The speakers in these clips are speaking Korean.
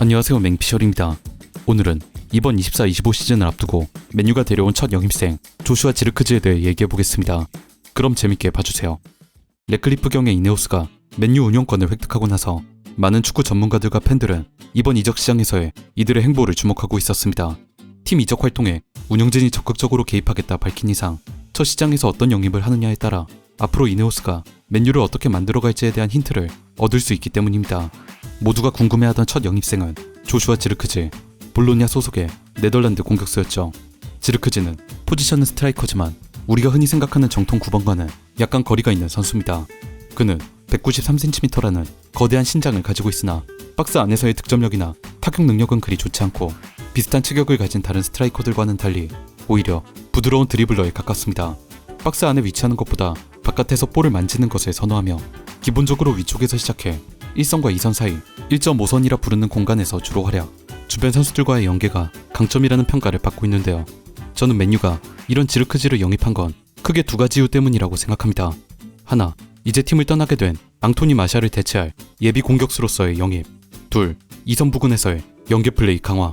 안녕하세요 맹피셜입니다. 오늘은 이번 24-25 시즌을 앞두고 맨유가 데려온 첫 영입생 조슈아 지르크즈에 대해 얘기해 보겠습니다. 그럼 재밌게 봐주세요. 레클리프 경의 이네오스가 맨유 운영권을 획득하고 나서 많은 축구 전문가들과 팬들은 이번 이적 시장에서의 이들의 행보를 주목하고 있었습니다. 팀 이적 활동에 운영진이 적극적으로 개입하겠다 밝힌 이상 첫 시장에서 어떤 영입을 하느냐에 따라 앞으로 이네오스가 맨유를 어떻게 만들어갈지에 대한 힌트를 얻을 수 있기 때문입니다. 모두가 궁금해하던 첫 영입생은 조슈아 지르크즈, 볼로냐 소속의 네덜란드 공격수였죠. 지르크즈는 포지션은 스트라이커지만 우리가 흔히 생각하는 정통 9번과는 약간 거리가 있는 선수입니다. 그는 193cm라는 거대한 신장을 가지고 있으나 박스 안에서의 득점력이나 타격 능력은 그리 좋지 않고 비슷한 체격을 가진 다른 스트라이커들과는 달리 오히려 부드러운 드리블러에 가깝습니다. 박스 안에 위치하는 것보다 바깥에서 볼을 만지는 것을 선호하며 기본적으로 위쪽에서 시작해 1선과 2선 사이 1.5선이라 부르는 공간에서 주로 활약 주변 선수들과의 연계가 강점이라는 평가를 받고 있는데요. 저는 맨유가 이런 지르크지를 영입한 건 크게 두 가지 이유 때문이라고 생각합니다. 하나, 이제 팀을 떠나게 된 앙토니 마샤를 대체할 예비 공격수로서의 영입. 둘, 이선 부근에서의 연계 플레이 강화.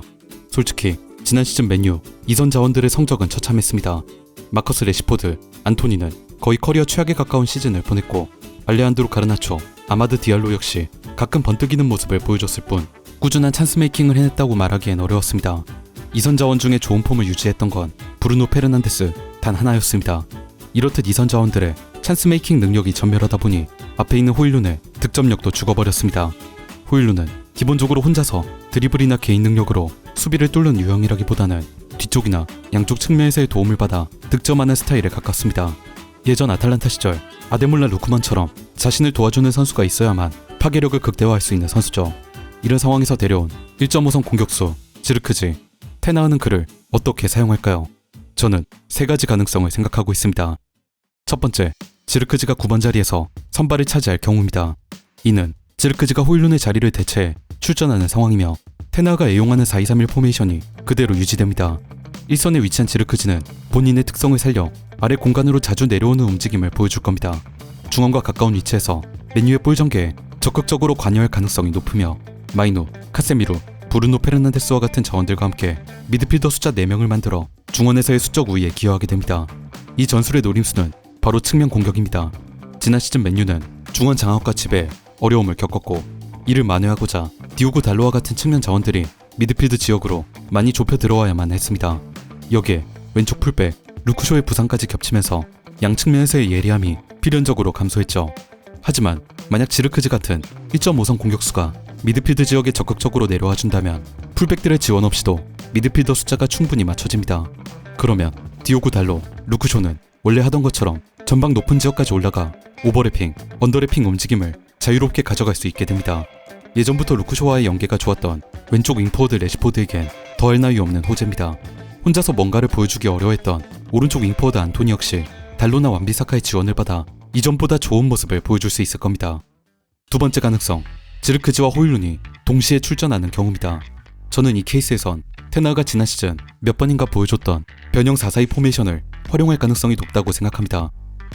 솔직히 지난 시즌 맨유 이선 자원들의 성적은 처참했습니다. 마커스 레시포드, 안토니는 거의 커리어 최악에 가까운 시즌을 보냈고 알레한드로 가르나초, 아마드 디알로 역시 가끔 번뜩이는 모습을 보여줬을 뿐 꾸준한 찬스 메이킹을 해냈다고 말하기엔 어려웠습니다. 이선 자원 중에 좋은 폼을 유지했던 건 브루노 페르난데스 단 하나였습니다. 이렇듯 이선 자원들의 찬스 메이킹 능력이 전멸하다 보니 앞에 있는 호일룬의 득점력도 죽어버렸습니다. 호일룬은 기본적으로 혼자서 드리블이나 개인 능력으로 수비를 뚫는 유형이라기보다는 뒤쪽이나 양쪽 측면에서의 도움을 받아 득점하는 스타일에 가깝습니다. 예전 아탈란타 시절 아데몰라 루크만처럼 자신을 도와주는 선수가 있어야만 파괴력을 극대화할 수 있는 선수죠. 이런 상황에서 데려온 1.5선 공격수 지르크지 테나하는 그를 어떻게 사용할까요? 저는 세 가지 가능성을 생각하고 있습니다. 첫 번째, 지르크지가 9번 자리에서 선발을 차지할 경우입니다. 이는 지르크지가 호일룬의 자리를 대체해 출전하는 상황이며 테나가 애용하는 4-2-3-1 포메이션이 그대로 유지됩니다. 1선에 위치한 지르크지는 본인의 특성을 살려 아래 공간으로 자주 내려오는 움직임을 보여줄 겁니다. 중앙과 가까운 위치에서 맨유의 볼 전개에 적극적으로 관여할 가능성이 높으며 마이노, 카세미루, 브루노 페르난데스와 같은 자원들과 함께 미드필더 숫자 4명을 만들어 중원에서의 수적 우위에 기여하게 됩니다. 이 전술의 노림수는 바로 측면 공격입니다. 지난 시즌 맨유는 중원 장악과 집에 어려움을 겪었고 이를 만회하고자 디오고 달로와 같은 측면 자원들이 미드필드 지역으로 많이 좁혀 들어와야만 했습니다. 여기에 왼쪽 풀백 루크쇼의 부상까지 겹치면서 양측면에서의 예리함이 필연적으로 감소했죠. 하지만 만약 지르크즈 같은 1.5선 공격수가 미드필드 지역에 적극적으로 내려와 준다면 풀백들의 지원 없이도 미드필더 숫자가 충분히 맞춰집니다. 그러면 디오고 달로, 루크쇼는 원래 하던 것처럼 전방 높은 지역까지 올라가 오버래핑, 언더래핑 움직임을 자유롭게 가져갈 수 있게 됩니다. 예전부터 루크쇼와의 연계가 좋았던 왼쪽 윙포워드 레시포드에겐 더할 나위 없는 호재입니다. 혼자서 뭔가를 보여주기 어려워했던 오른쪽 윙포워드 안토니 역시 달로나 완비사카의 지원을 받아 이전보다 좋은 모습을 보여줄 수 있을 겁니다. 두 번째 가능성, 지르크지와 호일룬이 동시에 출전하는 경우입니다. 저는 이 케이스에선 테나가 지난 시즌 몇 번인가 보여줬던 변형 442 포메이션을 활용할 가능성이 높다고 생각합니다.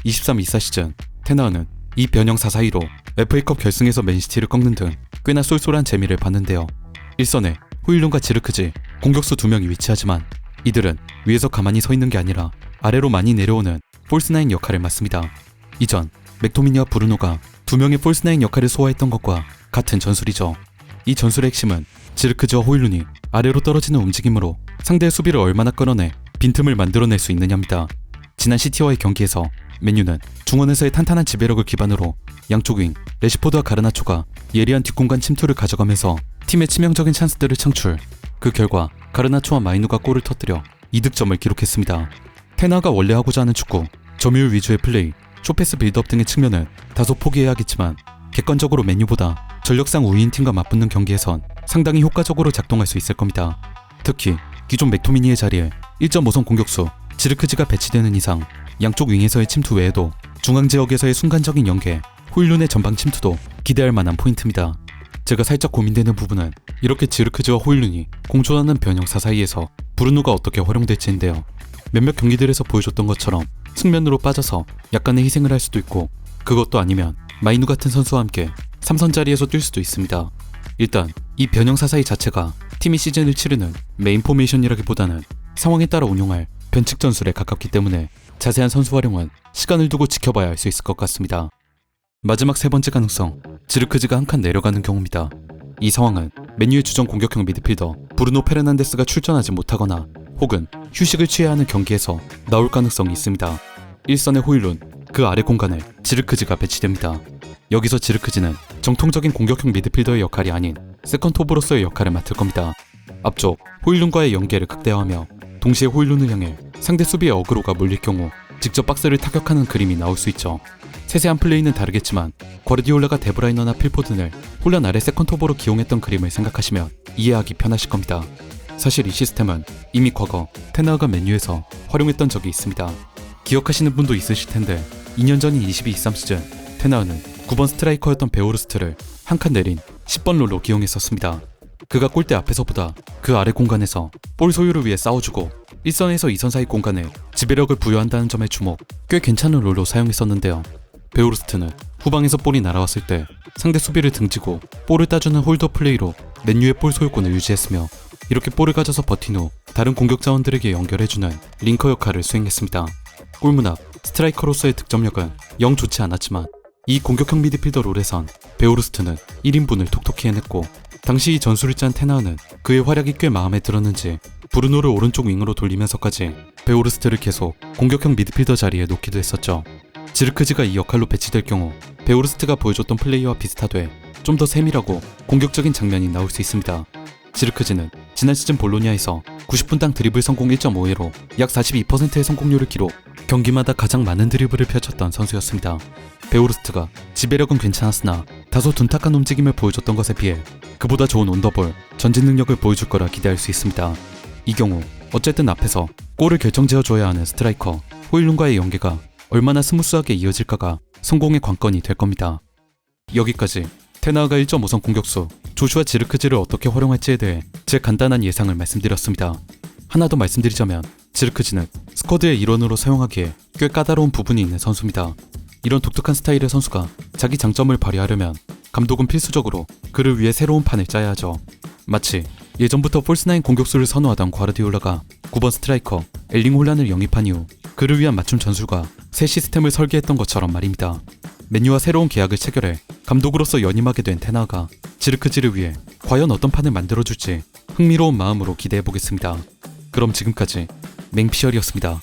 23-24 시즌 테나는 이 변형 442로 FA컵 결승에서 맨시티를 꺾는 등 꽤나 쏠쏠한 재미를 봤는데요. 1선에 호일룬과 지르크지 공격수 두 명이 위치하지만 이들은 위에서 가만히 서 있는 게 아니라 아래로 많이 내려오는 폴스나인 역할을 맡습니다. 이전 맥토미니와 브루노가 두 명의 폴스나인 역할을 소화했던 것과 같은 전술이죠. 이 전술의 핵심은 지르크즈와 호일룬이 아래로 떨어지는 움직임으로 상대의 수비를 얼마나 끌어내 빈틈을 만들어낼 수 있느냐입니다. 지난 시티와의 경기에서 맨유는 중원에서의 탄탄한 지배력을 기반으로 양쪽 윙 레시포드와 가르나초가 예리한 뒷공간 침투를 가져가면서 팀의 치명적인 찬스들을 창출. 그 결과 가르나초와 마이누가 골을 터뜨려 이득점을 기록했습니다. 테나가 원래 하고자 하는 축구, 점유율 위주의 플레이, 쇼패스 빌드업 등의 측면은 다소 포기해야겠지만 객관적으로 맨유보다 전력상 우위인 팀과 맞붙는 경기에선 상당히 효과적으로 작동할 수 있을 겁니다. 특히 기존 맥토미니의 자리에 1.5선 공격수 지르크지가 배치되는 이상 양쪽 윙에서의 침투 외에도 중앙 지역에서의 순간적인 연계, 호일룬의 전방 침투도 기대할 만한 포인트입니다. 제가 살짝 고민되는 부분은 이렇게 지르크즈와 호일룬이 공존하는 변형 사 사이에서 브루노가 어떻게 활용될지인데요. 몇몇 경기들에서 보여줬던 것처럼 측면으로 빠져서 약간의 희생을 할 수도 있고 그것도 아니면 마이누 같은 선수와 함께 3선 자리에서 뛸 수도 있습니다. 일단 이 변형 사 사이 자체가 팀이 시즌을 치르는 메인 포메이션이라기보다는 상황에 따라 운용할 변칙 전술에 가깝기 때문에 자세한 선수 활용은 시간을 두고 지켜봐야 할 수 있을 것 같습니다. 마지막 세 번째 가능성, 지르크즈가 한 칸 내려가는 경우입니다. 이 상황은 맨유의 주전 공격형 미드필더 브루노 페르난데스가 출전하지 못하거나 혹은 휴식을 취해야 하는 경기에서 나올 가능성이 있습니다. 일선의 호일룬, 그 아래 공간에 지르크즈가 배치됩니다. 여기서 지르크즈는 정통적인 공격형 미드필더의 역할이 아닌 세컨토브로서의 역할을 맡을 겁니다. 앞쪽 호일룬과의 연계를 극대화하며 동시에 호일룬을 향해 상대 수비의 어그로가 몰릴 경우 직접 박스를 타격하는 그림이 나올 수 있죠. 세세한 플레이는 다르겠지만 과르디올라가 데브라이너나 필포든을 혼란 아래 세컨토브로 기용했던 그림을 생각하시면 이해하기 편하실 겁니다. 사실 이 시스템은 이미 과거 테나가 맨유에서 활용했던 적이 있습니다. 기억하시는 분도 있으실 텐데 2년 전인 22-23 시즌 테나우는 9번 스트라이커였던 베오르스트를 한 칸 내린 10번 롤로 기용했었습니다. 그가 골대 앞에서보다 그 아래 공간에서 볼 소유를 위해 싸워주고 1선에서 2선 사이 공간에 지배력을 부여한다는 점에 주목 꽤 괜찮은 롤로 사용했었는데요. 베오르스트는 후방에서 볼이 날아왔을 때 상대 수비를 등지고 볼을 따주는 홀더 플레이로 맨유의 볼 소유권을 유지했으며 이렇게 볼을 가져서 버틴 후 다른 공격 자원들에게 연결해주는 링커 역할을 수행했습니다. 골문 앞 스트라이커로서의 득점력은 영 좋지 않았지만 이 공격형 미드필더 롤에선 베오르스트는 1인분을 톡톡히 해냈고 당시 이 전술을 짠 테나우는 그의 활약이 꽤 마음에 들었는지 브루노를 오른쪽 윙으로 돌리면서까지 베오르스트를 계속 공격형 미드필더 자리에 놓기도 했었죠. 지르크즈가 이 역할로 배치될 경우 베오르스트가 보여줬던 플레이와 비슷하되 좀 더 세밀하고 공격적인 장면이 나올 수 있습니다. 지르크즈는 지난 시즌 볼로니아에서 90분당 드리블 성공 1.5회로 약 42%의 성공률을 기록 경기마다 가장 많은 드리블을 펼쳤던 선수였습니다. 베오르스트가 지배력은 괜찮았으나 다소 둔탁한 움직임을 보여줬던 것에 비해 그보다 좋은 온더볼, 전진 능력을 보여줄 거라 기대할 수 있습니다. 이 경우 어쨌든 앞에서 골을 결정지어줘야 하는 스트라이커 호일룬과의 연계가 얼마나 스무스하게 이어질까가 성공의 관건이 될 겁니다. 여기까지 테나가 1.5선 공격수 조슈아 지르크즈를 어떻게 활용할지에 대해 제 간단한 예상을 말씀드렸습니다. 하나 더 말씀드리자면 지르크즈는 스쿼드의 일원으로 사용하기에 꽤 까다로운 부분이 있는 선수입니다. 이런 독특한 스타일의 선수가 자기 장점을 발휘하려면 감독은 필수적으로 그를 위해 새로운 판을 짜야 하죠. 마치 예전부터 폴스나인 공격수를 선호하던 과르디올라가 9번 스트라이커 엘링 혼란을 영입한 이후 그를 위한 맞춤 전술과 새 시스템을 설계했던 것처럼 말입니다. 맨유와 새로운 계약을 체결해 감독으로서 연임하게 된 테나가 지르크지를 위해 과연 어떤 판을 만들어줄지 흥미로운 마음으로 기대해 보겠습니다. 그럼 지금까지 맹피셜이었습니다.